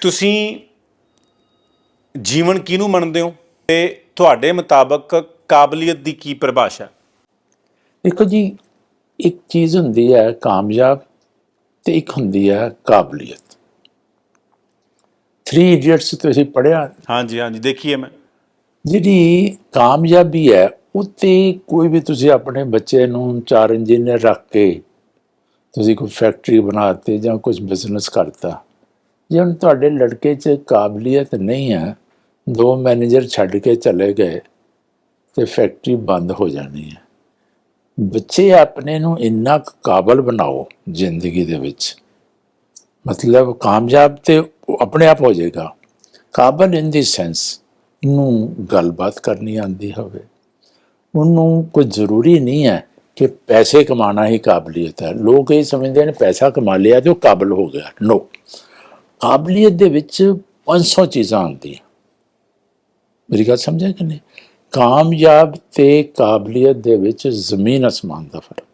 ਤੁਸੀਂ ਜੀਵਨ ਕਿਹਨੂੰ ਮੰਨਦੇ ਹੋ? ਤੇ ਤੁਹਾਡੇ ਮੁਤਾਬਕ ਕਾਬਲੀਅਤ ਦੀ ਕੀ ਪਰਿਭਾਸ਼ਾ? ਦੇਖੋ ਜੀ ਇੱਕ ਚੀਜ਼ ਹੁੰਦੀ ਹੈ ਕਾਮਯਾਬ ਤੇ ਇੱਕ ਹੁੰਦੀ ਹੈ ਕਾਬਲੀਅਤ। 3 ਇਡੀਅਟਸ ਤੁਸੀਂ ਪੜਿਆ ਹਾਂਜੀ ਹਾਂਜੀ ਦੇਖੀਏ ਮੈਂ। ਜਿਹੜੀ ਕਾਮਯਾਬੀ ਹੈ ਉੱਤੇ ਕੋਈ ਵੀ ਤੁਸੀਂ ਆਪਣੇ ਬੱਚੇ ਨੂੰ ਚਾਰ ਇੰਜੀਨੀਅਰ ਰੱਖ ਕੇ ਤੁਸੀਂ ਕੋਈ ਫੈਕਟਰੀ ਬਣਾਤੇ ਜਾਂ ਕੁਝ ਬਿਜ਼ਨਸ ਕਰਤਾ ਜੇ ਹੁਣ ਤੁਹਾਡੇ ਲੜਕੇ 'ਚ ਕਾਬਲੀਅਤ ਨਹੀਂ ਹੈ, ਦੋ ਮੈਨੇਜਰ ਛੱਡ ਕੇ ਚਲੇ ਗਏ ਤੇ ਫੈਕਟਰੀ ਬੰਦ ਹੋ ਜਾਣੀ ਹੈ। ਬੱਚੇ ਆਪਣੇ ਨੂੰ ਇੰਨਾ ਕੁ ਕਾਬਲ ਬਣਾਓ ਜ਼ਿੰਦਗੀ ਦੇ ਵਿੱਚ। ਮਤਲਬ ਕਾਮਯਾਬ ਤੇ ਆਪਣੇ ਆਪ ਹੋ ਜਾਏਗਾ। ਕਾਬਲ ਇਨ ਦੀ ਸੈਂਸ ਨੂੰ ਗੱਲਬਾਤ ਕਰਨੀ ਆਂਦੀ ਹੋਵੇ। ਉਹਨੂੰ ਕੋਈ ਜ਼ਰੂਰੀ ਨਹੀਂ ਹੈ ਕਿ ਪੈਸੇ ਕਮਾਣਾ ਹੀ ਕਾਬਲੀਅਤ ਹੈ। ਲੋਕ ਇਹ ਸਮਝਦੇ ਨੇ ਪੈਸਾ ਕਮਾ ਲਿਆ ਤੇ ਉਹ ਕਾਬਲ ਹੋ ਗਿਆ। ਨੋ ਕਾਬਲੀਅਤ ਦੇ ਵਿੱਚ 500 ਚੀਜ਼ਾਂ ਆਉਂਦੀਆਂ। ਮੇਰੀ ਗੱਲ ਸਮਝਿਆ ਕਿ ਨਹੀਂ? ਕਾਮਯਾਬ ਤੇ ਕਾਬਲੀਅਤ ਦੇ ਵਿੱਚ ਜ਼ਮੀਨ ਅਸਮਾਨ ਦਾ ਫ਼ਰਕ।